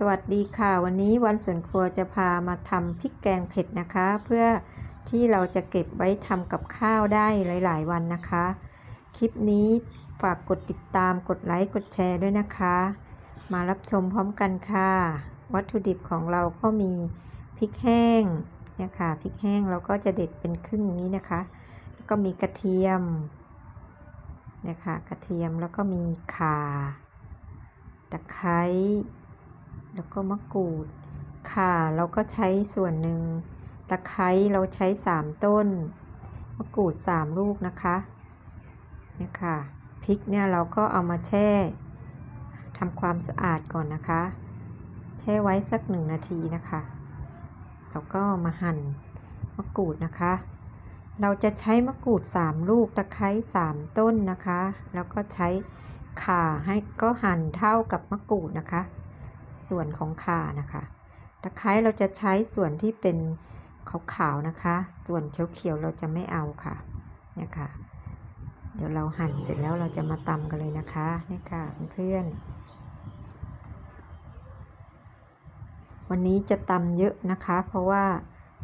สวัสดีค่ะ วันนี้วันสวนครัวจะพามาทำพริกแกงเผ็ดนะคะ เพื่อที่เราจะเก็บไว้ทำกับข้าวได้หลาย ๆ วันนะคะ คลิปนี้ฝากกดติดตามกดไลค์กดแชร์ด้วยนะคะ มารับชมพร้อมกันค่ะ วัตถุดิบของเราก็มีพริกแห้งเนี่ยค่ะพริกแห้งเราก็จะเด็ดเป็นครึ่งนี้นะคะ แล้วก็มีกระเทียมเนี่ยค่ะกระเทียมแล้วก็มีข่าตะไคร้ แล้วก็มะกรูดข่าเราก็ใช้ส่วนหนึ่ง ตะไคร้เราใช้สามต้น มะกรูดสามลูกนะคะนี่ค่ะ พริกเนี่ยเราก็เอามาแช่ทำความสะอาดก่อนนะคะ แช่ไว้สักหนึ่งนาทีนะคะ แล้วก็มาหั่นมะกรูดนะคะ เราจะใช้มะกรูดสามลูก ตะไคร้สามต้นนะคะ แล้วก็ใช้ข่าให้ก็หั่นเท่ากับมะกรูดนะคะ ส่วนของขานะคะตะไคร้เราจะใช้ส่วนที่เป็นขาวๆนะคะ ส่วนเขียวๆเราจะไม่เอาค่ะเนี่ยค่ะ เดี๋ยวเราหั่นเสร็จแล้วเราจะมาตำกันเลยนะคะนี่ค่ะเพื่อนๆวันนี้จะตำเยอะนะคะ เพราะว่า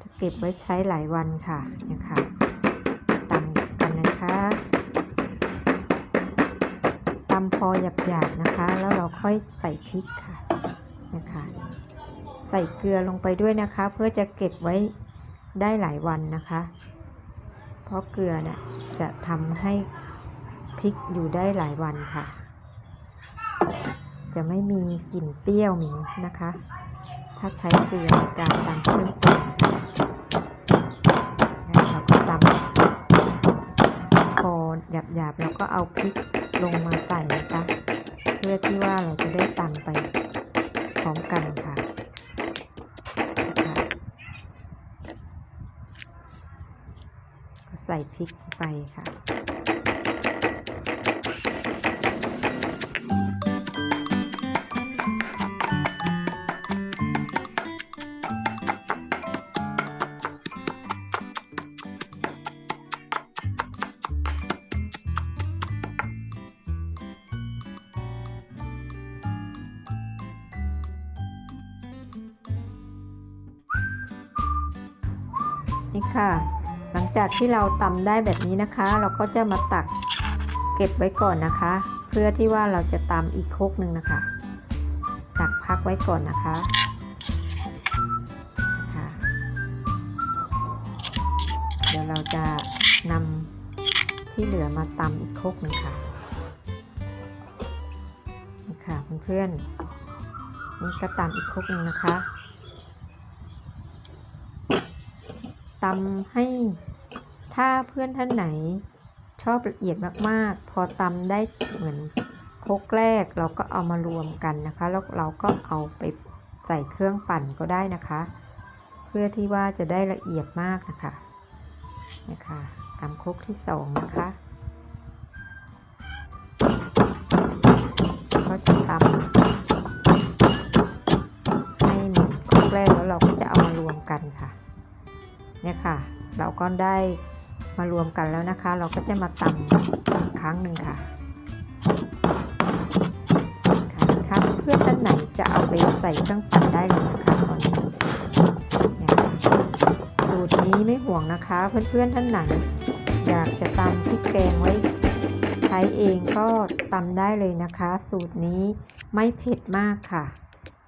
จะเก็บไว้ใช้หลายวันค่ะเนี่ยค่ะตำกันนะคะตำพอหยาบๆนะคะ แล้วเราค่อยใส่พริกค่ะ นะคะ ใส่เกลือลงไปด้วยนะคะ เพื่อจะเก็บไว้ได้หลายวันนะคะ เพราะเกลือเนี่ยจะทำให้พริกอยู่ได้หลายวันค่ะ จะไม่มีกลิ่นเปรี้ยวหมิ่นนะคะ ถ้าใช้เกลือในการตำเครื่องปรุงเราก็ตำพอหยาบๆแล้วก็เอาพริกลงมาใส่นะคะ เพื่อที่ว่าเราจะได้ตำไป พร้อมกันค่ะใส่พริกไปค่ะ นี่ค่ะ หลังจากที่เราตำได้แบบนี้นะคะ เราก็จะมาตักเก็บไว้ก่อนนะคะ เพื่อที่ว่าเราจะตำอีกครกหนึ่งนะคะ ตักพักไว้ก่อนนะคะค่ะเดี๋ยวเราจะนำที่เหลือมาตำอีกครกหนึ่งค่ะนี่ค่ะเพื่อนๆนี่ก็ตำอีกครกหนึ่งนะคะ ตำให้ถ้าเพื่อนท่านไหน ชอบละเอียดมากๆ พอตำได้เหมือนคกแรกเราก็เอามารวมกันนะคะ แล้วเราก็เอาไปใส่เครื่องปั่นก็ได้นะคะ เพื่อที่ว่าจะได้ละเอียดมากนะคะนะคะตำคกที่สองนะคะก็จะตำให้หมือนโคกแรกแล้วเราก็จะเอามารวมกันค่ะ เนี่ยค่ะ เราก็ได้มารวมกันแล้วนะคะ เราก็จะมาตำอีกครั้งหนึ่งค่ะค่ะถ้าเพื่อนท่านไหนจะเอาไปใส่เครื่องปั่นได้เลยนะคะตอนนี้เนี่ยค่ะสูตรนี้ไม่ห่วงนะคะ เพื่อนๆท่านไหนอยากจะตำพริกแกงไว้ใช้เองก็ตำได้เลยนะคะ สูตรนี้ไม่เผ็ดมากค่ะ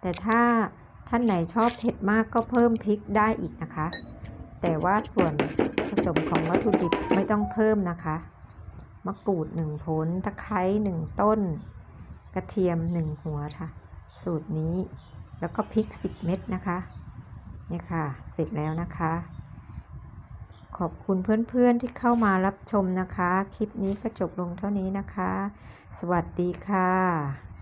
แต่ถ้าท่านไหนชอบเผ็ดมากก็เพิ่มพริกได้อีกนะคะ แต่ว่าส่วนผสมของวัตถุดิบไม่ต้องเพิ่มนะคะ มะกรูดหนึ่งผล ตะไคร้หนึ่งต้น กระเทียมหนึ่งหัวค่ะ สูตรนี้แล้วก็พริกสิบเม็ดนะคะเนี่ยค่ะ เสร็จแล้วนะคะ ขอบคุณเพื่อนๆที่เข้ามารับชมนะคะ คลิปนี้ก็จบลงเท่านี้นะคะ สวัสดีค่ะ